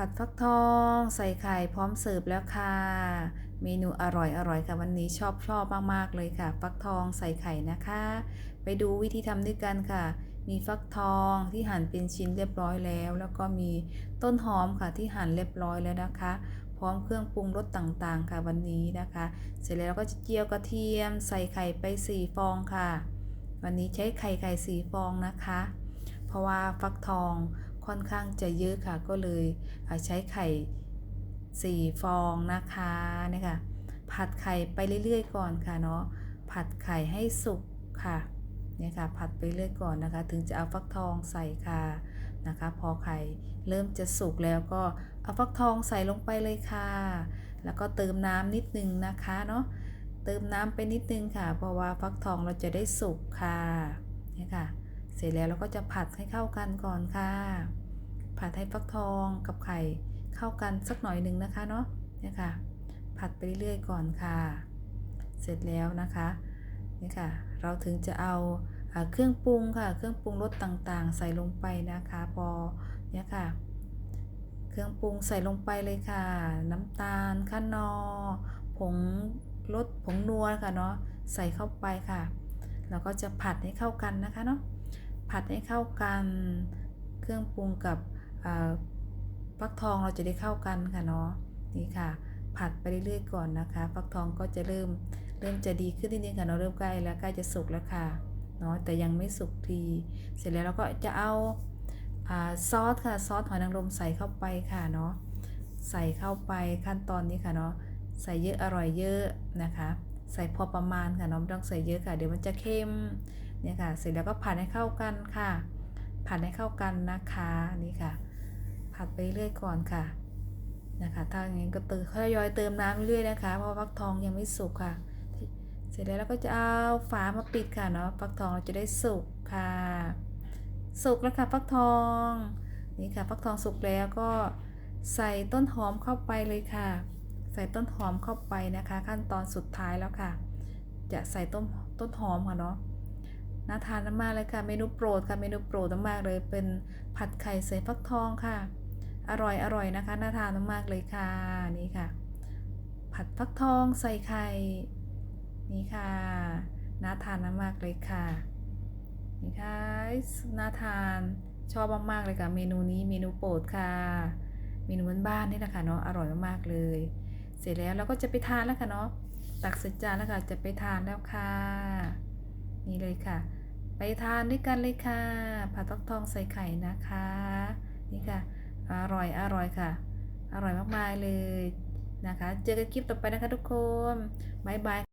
ผัดฟักทองใส่ไข่พร้อมเสิร์ฟแล้วค่ะ เมนูอร่อยอร่อยค่ะวันนี้ชอบชอบมากๆเลยค่ะ ฟักทองใส่ไข่นะคะ ไปดูวิธีทำด้วยกันค่ะ มีฟักทองที่หั่นเป็นชิ้นเรียบร้อยแล้ว แล้วก็มีต้นหอมค่ะที่หั่นเรียบร้อยแล้วนะคะ พร้อมเครื่องปรุงรสต่างๆ ค่ะวันนี้นะคะ เสร็จแล้วก็จะเจียวกระเทียม ใส่ไข่ไป4ฟองค่ะ วันนี้ใช้ไข่ไก่4ฟองนะคะ เพราะว่าฟักทอง ค่อนข้างจะเยอะค่ะก็เลยใช้ไข่ 4 ฟองนะคะนี่ค่ะผัดไข่ไปเรื่อยๆ ก่อนค่ะเนาะผัดไข่ให้สุกค่ะเนี่ยค่ะผัดไปเรื่อยก่อนนะคะ ถึงจะเอาฟักทองใส่ค่ะนะคะ พอไข่เริ่มจะสุกแล้วก็เอาฟักทองใส่ลงไปเลยค่ะ แล้วก็เติมน้ำนิดนึงนะคะเนาะเติมน้ำไปนิดนึงค่ะ เพราะว่าฟักทองเราจะได้สุกค่ะเนี่ยค่ะ เสร็จแล้วเราก็จะผัดให้เข้ากันก่อนค่ะ ผัดให้ฟักทองกับไข่เข้ากันสักหน่อยหนึ่งนะคะเนาะเนี่ยค่ะ ผัดไปเรื่อยๆก่อนค่ะ เสร็จแล้วนะคะนี่ค่ะ เราถึงจะเอาเครื่องปรุงค่ะ เครื่องปรุงรสต่างๆ ใส่ลงไปนะคะ พอเนี่ยค่ะ เครื่องปรุงใส่ลงไปเลยค่ะ น้ำตาลข้านอผงรสผงนัวค่ะเนาะใส่เข้าไปค่ะ แล้วก็จะผัดให้เข้ากันนะคะเนาะ ผัดให้เข้ากัน เครื่องปรุงกับฟักทองเราจะได้เข้ากันค่ะเนาะนี่ค่ะ ผัดไปเรื่อยๆก่อนนะคะฟักทองก็จะเริ่มเริ่มจะดีขึ้นนิดนึงค่ะเนาะเริ่มใกล้แล้วใกล้จะสุกแล้วค่ะเนาะแต่ยังไม่สุกที เสร็จแล้วเราก็จะเอาซอสค่ะซอสหอยนางรมใส่เข้าไปค่ะเนาะใส่เข้าไปขั้นตอนนี้ค่ะเนาะใส่เยอะอร่อยเยอะนะคะ ใส่พอประมาณค่ะเนาะไม่ต้องใส่เยอะค่ะ เดี๋ยวมันจะเค็ม เนี่ยค่ะ เสร็จแล้วก็ผัดให้เข้ากันค่ะ ผัดให้เข้ากันนะคะนี่ค่ะ ผัดไปเรื่อยก่อนค่ะนะคะ ถ้าอย่างนี้ก็เติมทยอยเติมน้ำเรื่อยๆนะคะเพราะฟักทองยังไม่สุกค่ะ เสร็จแล้วเราก็จะเอาฝามาปิดค่ะเนาะฟักทองเราจะได้สุกค่ะ สุกแล้วค่ะฟักทองนี่ค่ะฟักทองสุกแล้วก็ใส่ต้นหอมเข้าไปเลยค่ะ ใส่ต้นหอมเข้าไปนะคะ ขั้นตอนสุดท้ายแล้วค่ะ จะใส่ต้นต้นหอมค่ะเนาะ น่าทานมากเลยค่ะ เมนูโปรดค่ะเมนูโปรดมากเลยเป็นผัดไข่ใส่ฟักทองค่ะ อร่อยอร่อยนะคะน่าทานมากเลยค่ะนี่ค่ะ ผัดฟักทองใส่ไข่นี่ค่ะน่าทานมากเลยค่ะนี่ค่ะน่าทานชอบมากๆเลยค่ะ เมนูนี้เมนูโปรดค่ะ เมนูบ้านๆนี่แหละค่ะเนาะอร่อยมากๆเลย เสร็จแล้วเราก็จะไปทานแล้วค่ะเนาะตักใส่จานแล้วค่ะจะไปทานแล้วค่ะนี่เลยค่ะ ไปทานด้วยกันเลยค่ะผัดฟักทองใส่ไข่นะคะ นี่ค่ะ อร่อยอร่อยค่ะ อร่อยมากๆเลยนะคะ เจอกันคลิปต่อไปนะคะทุกคน บ๊ายบาย